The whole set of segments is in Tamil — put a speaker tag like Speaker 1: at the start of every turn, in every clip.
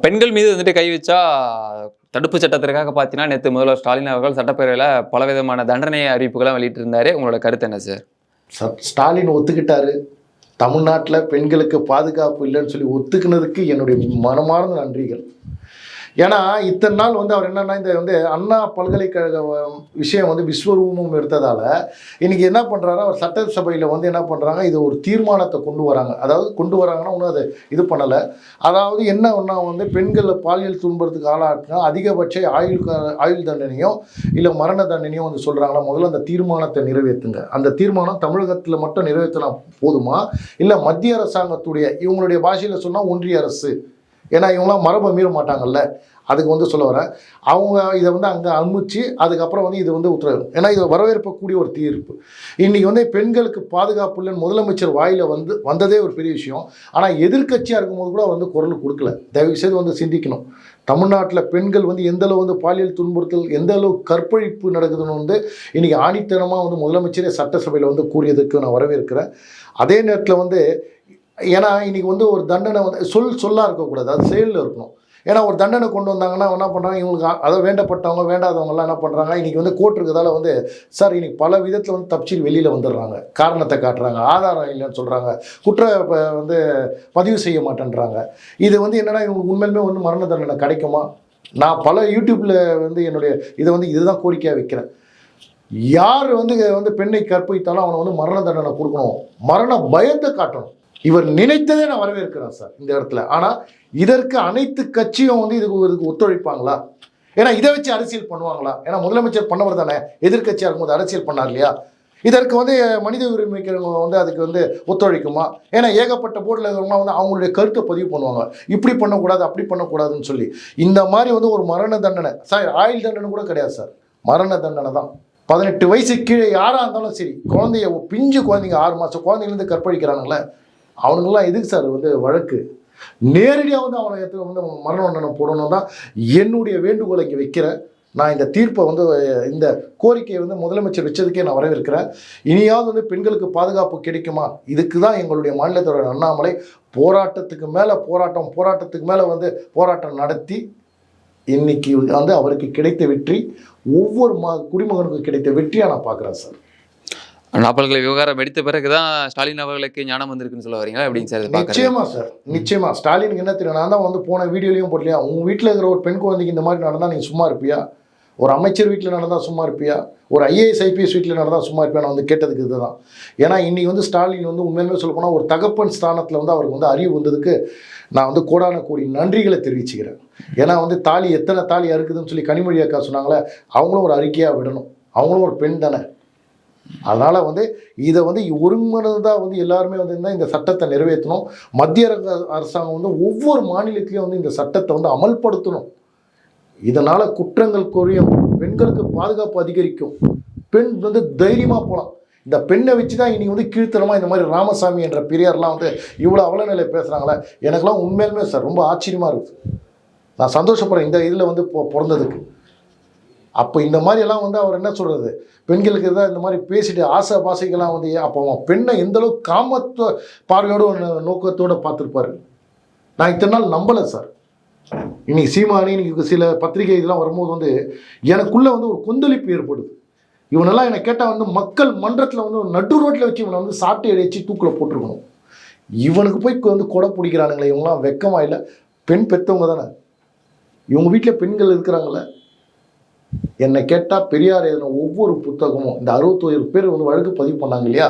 Speaker 1: பெண்கள் மீது வந்துட்டு கை வச்சா தடுப்பு சட்டத்திற்காக பார்த்தீங்கன்னா நேற்று முதல்வர் ஸ்டாலின் அவர்கள் சட்டப்பேரவையில் பலவிதமான தண்டனை அறிவிப்புகளை வெளியிட்டிருந்தாரு. உங்களோட கருத்து என்ன சார்?
Speaker 2: ஸ்டாலின் ஒத்துக்கிட்டாரு. தமிழ்நாட்டில் பெண்களுக்கு பாதுகாப்பு இல்லைன்னு சொல்லி ஒத்துக்கினதுக்கு என்னுடைய மனமார்ந்த நன்றிகள். ஏன்னா இத்தனை நாள் வந்து அவர் என்னன்னா இந்த வந்து அண்ணா பல்கலைக்கழக விஷயம் வந்து விஸ்வரூபம் எடுத்ததால இன்னைக்கு என்ன பண்றாரு அவர் சட்டசபையில் வந்து என்ன பண்றாங்க இது ஒரு தீர்மானத்தை கொண்டு வராங்க. அதாவது கொண்டு வராங்கன்னா ஒன்றும் அது இது பண்ணலை. அதாவது என்ன ஒன்றா வந்து பெண்களை பாலியல் துன்புறதுக்கு ஆளாக்குனா அதிகபட்ச ஆயுள் ஆயுள் தண்டனையும் இல்லை மரண தண்டனையும் வந்து சொல்கிறாங்களா முதல்ல அந்த தீர்மானத்தை நிறைவேற்றுங்க. அந்த தீர்மானம் தமிழகத்தில் மட்டும் நிறைவேற்றினா போதுமா? இல்லை மத்திய அரசாங்கத்துடைய இவங்களுடைய பாஷையில் சொன்னால் ஒன்றிய அரசு ஏன்னா இவங்களாம் மரபை மீற மாட்டாங்கல்ல. அதுக்கு வந்து சொல்ல வரேன். அவங்க இதை வந்து அங்கே அனுமதிச்சு அதுக்கப்புறம் வந்து இது வந்து உத்தரவு. ஏன்னா இது வரவேற்பக்கூடிய ஒரு தீர்ப்பு. இன்றைக்கி வந்து பெண்களுக்கு பாதுகாப்பு இல்லைன்னு முதலமைச்சர் வாயில் வந்து வந்ததே ஒரு பெரிய விஷயம். ஆனால் எதிர்க்கட்சியாக இருக்கும்போது கூட வந்து குரல் கொடுக்கல. தயவு செய்து வந்து சிந்திக்கணும். தமிழ்நாட்டில் பெண்கள் வந்து எந்த அளவு வந்து பாலியல் துன்புறுத்தல் எந்த அளவு கற்பழிப்பு நடக்குதுன்னு வந்து இன்றைக்கி ஆணித்தனமாக வந்து முதலமைச்சரே சட்டசபையில் வந்து கூறியதுக்கு நான் வரவேற்கிறேன். அதே நேரத்தில் வந்து ஏன்னா இன்றைக்கி வந்து ஒரு தண்டனை வந்து சொல் சொல்லா இருக்கக்கூடாது. அது செயலில் இருக்கணும். ஏன்னா ஒரு தண்டனை கொண்டு வந்தாங்கன்னா என்ன பண்ணுறாங்க இவங்களுக்கு அதாவது அதை வேண்டப்பட்டவங்க வேண்டாதவங்கலாம் என்ன பண்ணுறாங்க இன்றைக்கி வந்து கோர்ட் இருக்கிறதால வந்து சார் இன்றைக்கி பல விதத்தில் வந்து தப்பிச்சு வெளியில் வந்துடுறாங்க. காரணத்தை காட்டுறாங்க. ஆதாரம் இல்லைன்னு சொல்கிறாங்க குற்ற வந்து பதிவு செய்ய மாட்டேன்றாங்க. இது வந்து என்னென்னா இவங்களுக்கு உண்மையிலுமே வந்து மரண தண்டனை கிடைக்குமா? நான் பல யூடியூப்பில் வந்து என்னுடைய இதை வந்து இதுதான் கோரிக்கையாக வைக்கிறேன். யார் வந்து வந்து பெண்ணை கற்பித்தாலும் அவனை வந்து மரண தண்டனை கொடுக்கணும். மரண பயத்தை காட்டணும். இவர் நினைத்ததே நான் வரவேற்கிறேன் சார் இந்த இடத்துல. ஆனால் இதற்கு அனைத்து கட்சியும் வந்து இதுக்கு இதுக்கு ஒத்துழைப்பாங்களா? ஏன்னா இதை வச்சு அரசியல் பண்ணுவாங்களா? ஏன்னா முதலமைச்சர் பண்ணவர் தானே. எதிர்கட்சியாக இருக்கும்போது அரசியல் பண்ணார் இல்லையா? இதற்கு வந்து மனித உரிமைக்கிறவங்க வந்து அதுக்கு வந்து ஒத்துழைக்குமா? ஏன்னா ஏகப்பட்ட போர்டில் இருக்கிறவங்க வந்து அவங்களுடைய கருத்தை பதிவு பண்ணுவாங்க. இப்படி பண்ணக்கூடாது அப்படி பண்ணக்கூடாதுன்னு சொல்லி. இந்த மாதிரி வந்து ஒரு மரண தண்டனை. சார் ஆயுள் தண்டனை கூட கிடையாது சார். மரண தண்டனை தான். பதினெட்டு வயசு கீழே யாராக இருந்தாலும் சரி குழந்தைய பிஞ்சு குழந்தைங்க ஆறு மாதம் குழந்தைங்கலேருந்து கற்பழிக்கிறாங்களே அவனுங்கெல்லாம் எதுக்கு சார் வந்து வழக்கு? நேரடியாக வந்து அவனை எத்தனை வந்து மரண தண்டனை போடணும் தான் என்னுடைய வேண்டுகோளை இங்கே வைக்கிறேன். நான் இந்த தீர்ப்பை வந்து இந்த கோரிக்கையை வந்து முதலமைச்சர் வச்சதுக்கே நான் வரவேற்கிறேன். இனியாவது வந்து பெண்களுக்கு பாதுகாப்பு கிடைக்குமா? இதுக்கு தான் எங்களுடைய மாநிலத்தோட அண்ணாமலை போராட்டத்துக்கு மேலே போராட்டம் போராட்டத்துக்கு மேலே வந்து போராட்டம் நடத்தி இன்னைக்கு வந்து அவருக்கு கிடைத்த வெற்றி ஒவ்வொரு மா குடிமகனுக்கு கிடைத்த வெற்றியாக நான் பார்க்குறேன் சார்.
Speaker 1: நாப்பல்களை விவகாரம் விவகாரம் வெடித்த பிறகுதான் ஸ்டாலின் அவர்களுக்கு ஞானம் வந்திருக்குன்னு சொல்ல வரீங்களா? எப்படிங்க சார்
Speaker 2: நிச்சயமா சார் நிச்சயமா. ஸ்டாலினுக்கு என்ன தெரியும் நான் தான் வந்து போன வீடியோலையும் போடலையா? உங்கள் வீட்டில் இருக்கிற ஒரு பெண் குழந்தைக்கு இந்த மாதிரி நடந்தால் நீங்கள் சும்மா இருப்பியா? ஒரு அமைச்சர் வீட்டில் நடந்தால் சும்மா இருப்பியா? ஒரு ஐஏஎஸ் ஐபிஎஸ் வீட்டில் நடந்தால் சும்மா இருப்பியா? நான் வந்து கேட்டதுக்கு இதுதான். ஏன்னா இன்றைக்கி வந்து ஸ்டாலின் வந்து உண்மையிலுமே சொல்லப்போனால் ஒரு தகப்பன் ஸ்தானத்தில் வந்து அவருக்கு வந்து அறிவு வந்ததுக்கு நான் வந்து கோடான கோடி நன்றிகளை தெரிவிச்சுக்கிறேன். ஏன்னா வந்து தாலி எத்தனை தாலி அறுக்குதுன்னு சொல்லி கனிமொழி அக்கா சொன்னாங்களே அவங்களும் ஒரு அறிக்கையாக விடணும். அவங்களும் ஒரு பெண் தானே. அதனால் வந்து இதை வந்து ஒருங்கிணைந்ததாக வந்து எல்லாருமே வந்து இந்த சட்டத்தை நிறைவேற்றணும். மத்திய அரச- அரசாங்கம் வந்து ஒவ்வொரு மாநிலத்திலையும் வந்து இந்த சட்டத்தை வந்து அமல்படுத்தணும். இதனால் குற்றங்கள் குறையும் பெண்களுக்கு பாதுகாப்பு அதிகரிக்கும். பெண் வந்து தைரியமாக போகலாம் இந்த பெண்ணை வச்சு தான் இனி வந்து கீழ்த்தனமாக இந்த மாதிரி ராமசாமி என்ற பெரியார்லாம் வந்து இவ்வளோ அவலநிலை பேசுகிறாங்களே எனக்கெல்லாம் உண்மையிலுமே சார் ரொம்ப ஆச்சரியமாக இருக்குது நான் சந்தோஷப்படுறேன் இந்த இதில் வந்து பிறந்ததுக்கு. அப்போ இந்த மாதிரியெல்லாம் வந்து அவர் என்ன சொல்கிறது பெண்களுக்கு தான் இந்த மாதிரி பேசிட்டு ஆசை பாசைக்கெல்லாம் வந்து அப்போ அவன் பெண்ணை எந்தளவுக்கு காமத்துவ பார்வையோட நோக்கத்தோடு பார்த்துருப்பாரு? நான் இத்தனை நாள் நம்பலை சார். இன்னைக்கு சீமானி இன்னைக்கு சில பத்திரிகை இதெல்லாம் வரும்போது வந்து எனக்குள்ளே வந்து ஒரு கொந்தளிப்பு ஏற்படுது. இவனெல்லாம் என்னை கேட்டால் வந்து மக்கள் மன்றத்தில் வந்து ஒரு நடு ரோட்டில் வச்சு இவனை வந்து சாப்பிட்டு அடிச்சு தூக்கில் போட்டிருக்கணும். இவனுக்கு போய் வந்து கொடை பிடிக்கிறானுங்களே இவங்களாம் வெக்கமாக இல்லை. பெண் பெற்றவங்க தானே. இவங்க வீட்டில் பெண்கள் இருக்கிறாங்களே என்னை கேட்டால் பெரியார் எழுதின ஒவ்வொரு புத்தகமும் இந்த அறுபத்தோரு பேர் வந்து வழக்கு பதிவு பண்ணாங்க இல்லையா?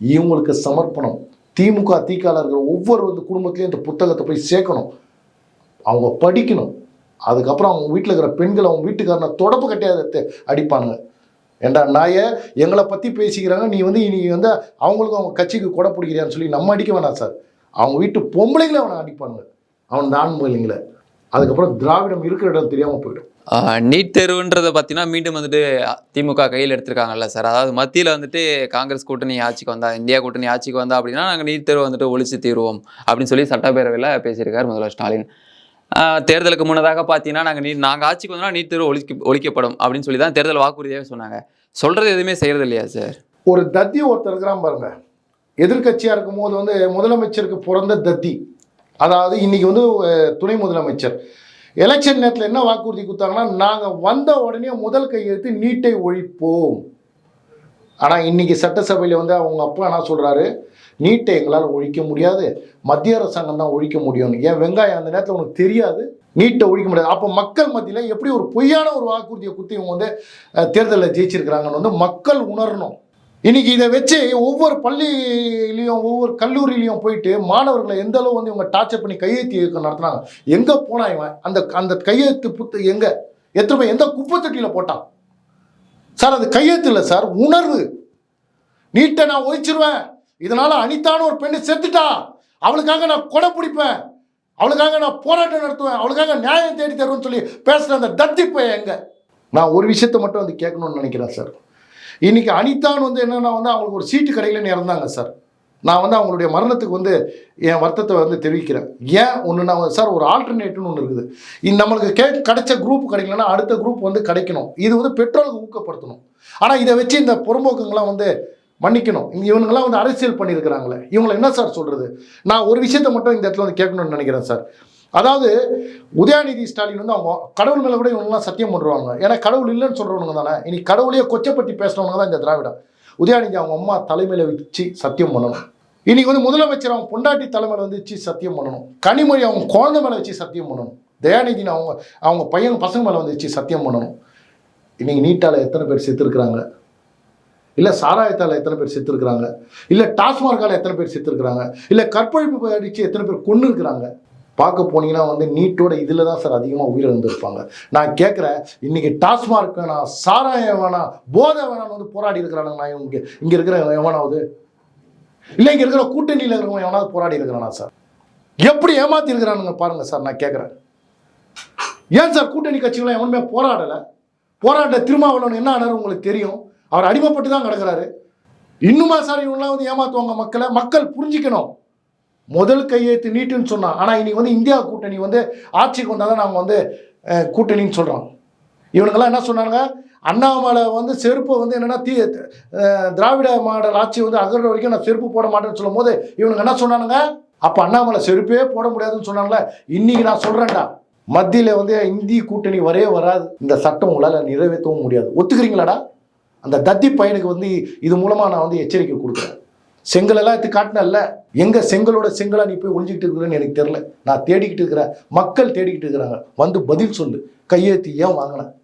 Speaker 2: இவங்களுக்கு சமர்ப்பணம். திமுக தீக்கால இருக்கிற ஒவ்வொரு வந்து குடும்பத்துலேயும் இந்த புத்தகத்தை போய் சேர்க்கணும். அவங்க படிக்கணும். அதுக்கப்புறம் அவங்க வீட்டில் இருக்கிற பெண்கள் அவங்க வீட்டுக்காரனை தொடப்பு கட்டையாத அடிப்பானுங்க ஏண்டா நாய எங்களை பற்றி பேசிக்கிறாங்க. நீ வந்து நீ வந்து அவங்களுக்கும் அவங்க கட்சிக்கு கொடை பிடிக்கிறியான்னு சொல்லி நம்ம அடிக்க வேணாம் சார். அவங்க வீட்டு பொம்பளைங்களே அவனை அடிப்பானுங்க. அவன் தான் இல்லைங்களே அதுக்கப்புறம் திராவிடம் இருக்கிற இடம் தெரியாமல் போயிடும்.
Speaker 1: நீட் தேர்வுன்றதை பார்த்தீங்கன்னா மீண்டும் வந்துட்டு திமுக கையில் எடுத்திருக்காங்கல்ல சார். அதாவது மத்தியில் வந்துட்டு காங்கிரஸ் கூட்டணி ஆட்சிக்கு வந்தா இந்தியா கூட்டணி ஆட்சிக்கு வந்தா அப்படின்னா நாங்கள் நீட் தேர்வு வந்துட்டு ஒழிச்சு தீருவோம் அப்படின்னு சொல்லி சட்டப்பேரவையில் பேசியிருக்கார் முதல்வர் ஸ்டாலின். தேர்தலுக்கு முன்னதாக பார்த்தீங்கன்னா நாங்கள் நீ நாங்கள் ஆட்சிக்கு வந்தோம்னா நீட் தேர்வு ஒழிக்க ஒழிக்கப்படும் அப்படின்னு சொல்லி தான் தேர்தல் வாக்குறுதியாகவே சொன்னாங்க. சொல்கிறது எதுவுமே செய்கிறது இல்லையா சார்?
Speaker 2: ஒரு தத்தி ஒருத்தர் இருக்கிறான் பாருங்க. எதிர்க்கட்சியாக இருக்கும்போது வந்து முதலமைச்சருக்கு பிறந்த தத்தி. அதாவது இன்னைக்கு வந்து துணை முதலமைச்சர். எலெக்ஷன் நேரத்தில் என்ன வாக்குறுதி கொடுத்தாங்கன்னா நாங்கள் வந்த உடனே முதல் கையெழுத்து நீட்டை ஒழிப்போம். ஆனால் இன்றைக்கி சட்டசபையில் வந்து அவங்க அப்பா என்ன சொல்கிறாரு நீட்டை எங்களால் ஒழிக்க முடியாது. மத்திய அரசாங்கம் தான் ஒழிக்க முடியும்னு. ஏன் வெங்காயம் அந்த நேரத்தில் உனக்கு தெரியாது? நீட்டை ஒழிக்க முடியாது. அப்போ மக்கள் மத்தியில் எப்படி ஒரு பொய்யான ஒரு வாக்குறுதியை கொடுத்து இவங்க வந்து தேர்தலில் ஜெயிச்சிருக்கிறாங்கன்னு வந்து மக்கள் உணரணும். இன்னைக்கு இதை வச்சு ஒவ்வொரு பள்ளியிலையும் ஒவ்வொரு கல்லூரியிலையும் போயிட்டு மாணவர்களை எந்த அளவு வந்து இவங்க டார்ச்சர் பண்ணி கையெழுத்து இயக்கம் நடத்துனாங்க எங்கே போனா இவன்? அந்த அந்த கையெழுத்து புத்து எங்கே? எத்தனை போய் எந்த குப்பை தொட்டியில் போட்டான்? சார் அது கையெழுத்து இல்லை சார் உணர்வு. நீட்டை நான் ஒழிச்சிருவேன். இதனால அனிதான ஒரு பெண்ணு செத்துட்டா. அவளுக்காக நான் கொடை பிடிப்பேன். அவளுக்காக நான் போராட்டம் நடத்துவேன். அவளுக்காக நியாயம் தேடி தருவேன்னு சொல்லி பேசுகிற அந்த தத்திப்பை எங்க? நான் ஒரு விஷயத்த மட்டும் வந்து கேட்கணும்னு நினைக்கிறேன் சார். இன்னைக்கு அனிதான்னு வந்து என்னன்னா வந்து அவங்களுக்கு ஒரு சீட்டு கடையில் இறந்தாங்க சார். நான் வந்து அவங்களுடைய மரணத்துக்கு வந்து என் வருத்தத்தை வந்து தெரிவிக்கிறேன். ஏன் ஒன்று நான் சார் ஒரு ஆல்டர்னேட்டிவ்னு ஒன்று இருக்குது. இது நம்மளுக்கு கே கிடைச்ச குரூப் கிடைக்கலன்னா அடுத்த குரூப் வந்து கிடைக்கணும். இது வந்து பெட்ரோலுக்கு ஊக்கப்படுத்தணும். ஆனால் இதை வச்சு இந்த புறம்போக்குங்களாம் வந்து மன்னிக்கணும். இங்க வந்து அரசியல் பண்ணியிருக்கிறாங்களே. இவங்களை என்ன சார் சொல்கிறது நான் ஒரு விஷயத்தை மட்டும் இந்த இடத்துல வந்து கேட்கணும்னு நினைக்கிறேன் சார். அதாவது உதயாநிதி ஸ்டாலின் வந்து அவங்க கடவுள் மேலே கூட இவங்கெல்லாம் சத்தியம் பண்ணுறாங்க ஏன்னா கடவுள் இல்லைன்னு சொல்கிறவங்க தானே. இனி கடவுளையே கொச்சப்பட்டி பேசுகிறவங்க தான் இந்த திராவிடம். உதயாநிதி அவங்க அம்மா தலைமையில் வச்சு சத்தியம் பண்ணணும். இன்னைக்கு வந்து முதலமைச்சர் அவங்க பொண்டாட்டி தலைமையில் வந்து வச்சு சத்தியம் பண்ணணும். கனிமொழி அவங்க குழந்தை மேலே வச்சு சத்தியம் பண்ணணும். தயாநிதினு அவங்க அவங்க பையன் பசங்க மேலே வந்து வச்சு சத்தியம் பண்ணணும். இன்னைக்கு நீட்டால் எத்தனை பேர் செத்துருக்குறாங்க? இல்லை சாராயத்தால் எத்தனை பேர் செத்துருக்குறாங்க? இல்லை டாஸ்மார்க்கால் எத்தனை பேர் செத்துருக்குறாங்க? இல்லை கற்பழிப்பு அடித்து எத்தனை பேர் கொன்று இருக்கிறாங்க பார்க்க போனீங்கன்னா வந்து நீட்டோட இதில் தான் சார் அதிகமாக உயிரிழந்திருப்பாங்க. நான் கேட்குறேன் இன்னைக்கு டாஸ்மார்க் வேணாம் சாராயம் வேணாம் போதை வேணாம்னு வந்து போராடி இருக்கிறானுங்க நான் இங்கே. இங்கே இருக்கிற எவனாவது? இல்லை இங்கே இருக்கிற கூட்டணியில் இருக்கிறவங்க எவனாவது போராடி இருக்கிறானா சார்? எப்படி ஏமாத்தி இருக்கிறானுங்க பாருங்கள் சார் நான் கேட்குறேன் ஏன் சார் கூட்டணி கட்சிகளாம் எவனுமே போராடலை? போராட்ட திருமாவளவன் என்ன ஆனார் உங்களுக்கு தெரியும்? அவர் அடிமைப்பட்டு தான் கிடக்குறாரு. இன்னுமா சார் இவங்களாம் வந்து ஏமாத்துவாங்க மக்களை? மக்கள் புரிஞ்சிக்கணும். முதல் கையெழுத்து நீட்டுன்னு சொன்னான். ஆனால் இன்றைக்கி வந்து இந்தியா கூட்டணி வந்து ஆட்சிக்கு வந்தால் தான் நாங்கள் வந்து கூட்டணின்னு சொல்கிறோம் இவனுங்கெல்லாம் என்ன சொன்னாங்க அண்ணாமலை வந்து செருப்பை வந்து என்னென்னா தீ திராவிட மாடல் ஆட்சி வந்து அகர்ற வரைக்கும் நான் செருப்பு போட மாட்டேன்னு சொல்லும் போது இவனுங்க என்ன சொன்னானுங்க? அப்போ அண்ணாமலை செருப்பே போட முடியாதுன்னு சொன்னாங்களே இன்றைக்கி நான் சொல்கிறேன்டா மத்தியில் வந்து இந்தி கூட்டணி வரவே வராது. இந்த சட்டம் உங்களால் நிறைவேற்றவும் முடியாது. ஒத்துக்கிறீங்களாடா? அந்த தத்தி பையனுக்கு வந்து இது மூலமாக நான் வந்து எச்சரிக்கை கொடுக்குறேன். செங்கலெல்லாம் எடுத்து காட்டினல்ல. எங்க செங்கலோட செங்கலா நீ போய் ஒழிஞ்சிக்கிட்டு இருக்கிறேன்னு எனக்கு தெரியல. நான் தேடிக்கிட்டு இருக்கிறேன். மக்கள் தேடிக்கிட்டு இருக்கிறாங்க. வந்து பதில் சொல்லு. கையெழுத்து ஏன் வாங்கினேன்